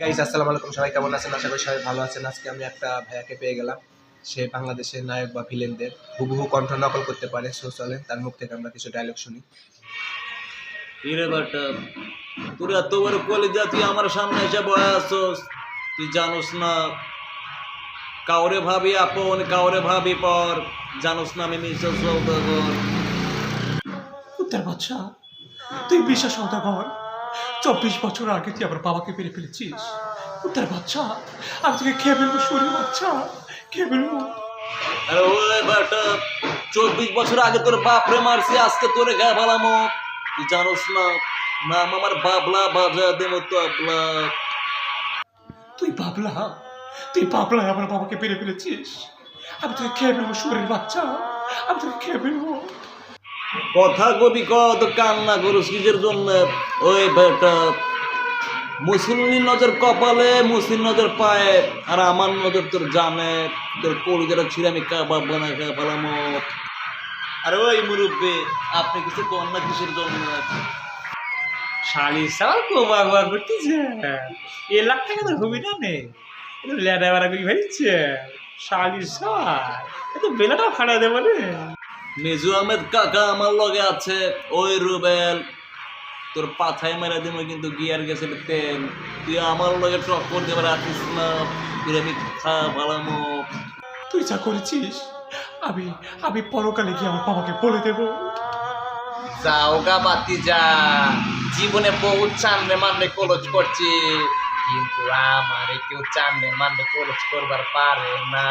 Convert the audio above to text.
Guys আসসালামু আলাইকুম। সবাই কেমন আছেন? আশা করি সবাই ভালো আছেন। আজকে আমি একটা ভাইয়াকে পেয়ে গেলাম। সে বাংলাদেশের নায়ক বা ভিলেনদের হুবহু কণ্ঠ নকল করতে পারে। সো চলেন তার মুখ থেকে আমরা কিছু ডায়লগ শুনি। হিরে বাটা তোর এত বড় কলেজা তুই আমার সামনে এসে বয়ে আসছস তুই জানোস না কাউরে ভাবি আপন কাউরে ভাবি পর। জানোস না আমি মিশর সৌদাগর উত্তর বাচ্চা তুই বিশ্বাস সৌদাগর চব্বিশ বছর আগে তুই আমার বাবাকে পেরে ফেলেছিস। উত্তর বাচ্চা আমি তোকে খেয়ে ফেলব শরীর বাচ্চা খেয়ে ফেলব। আরে ওই বাটা চব্বিশ বছর আগে তোর বাপরে মারছি আজকে তোরে গায়ে ভালামো তুই জানোস না নাম আমার বাবলা বাজা দেব তো তুই বাবলা তুই বাবলা আমার বাবাকে পেরে ফেলেছিস। আমি তোকে খেয়ে ফেলব শরীর বাচ্চা আমি তোকে খেয়ে ফেলব। কথা কবি কত কান্না করুস কিসের জন্য? ওই বেটা মুসলিম নজর কপালে মুসলিম নজর পায়ে, আর আমার নজর তোর জানে, তোর কলিজাটা ছিঁড়ে আমি কাবাব বানা খা ফেলাম। আরে ওই মুরব্বী, আপনি কিছু কন না কিসের জন্য? শালি সাল কোবা কোবা করতেছে। এ লাখ টাকা তো হবি না। নে লেডা বেড়া করে ফেলছে। শালি সাল, এ তো বেলাটা ফাড়া দেবো রে মেজু আহমেদ কাকা আমার লগে আছে ওই রুবেল। তোর পাথায় মেরে দিব কিন্তু গিয়ার গেছে তেল। তুই আমার লগে টক্কর দেবে রাখিস না তুই আমি খা ভালামো। তুই যা করেছিস আমি আমি পরকালে গিয়ে আমার বাবাকে বলে দেবো। যাও গা বাতি যা। জীবনে বহুত চান্নে মান্নে কলজ করছি কিন্তু আমারে কেউ চান্নে মান্নে কলজ করবার পারে না।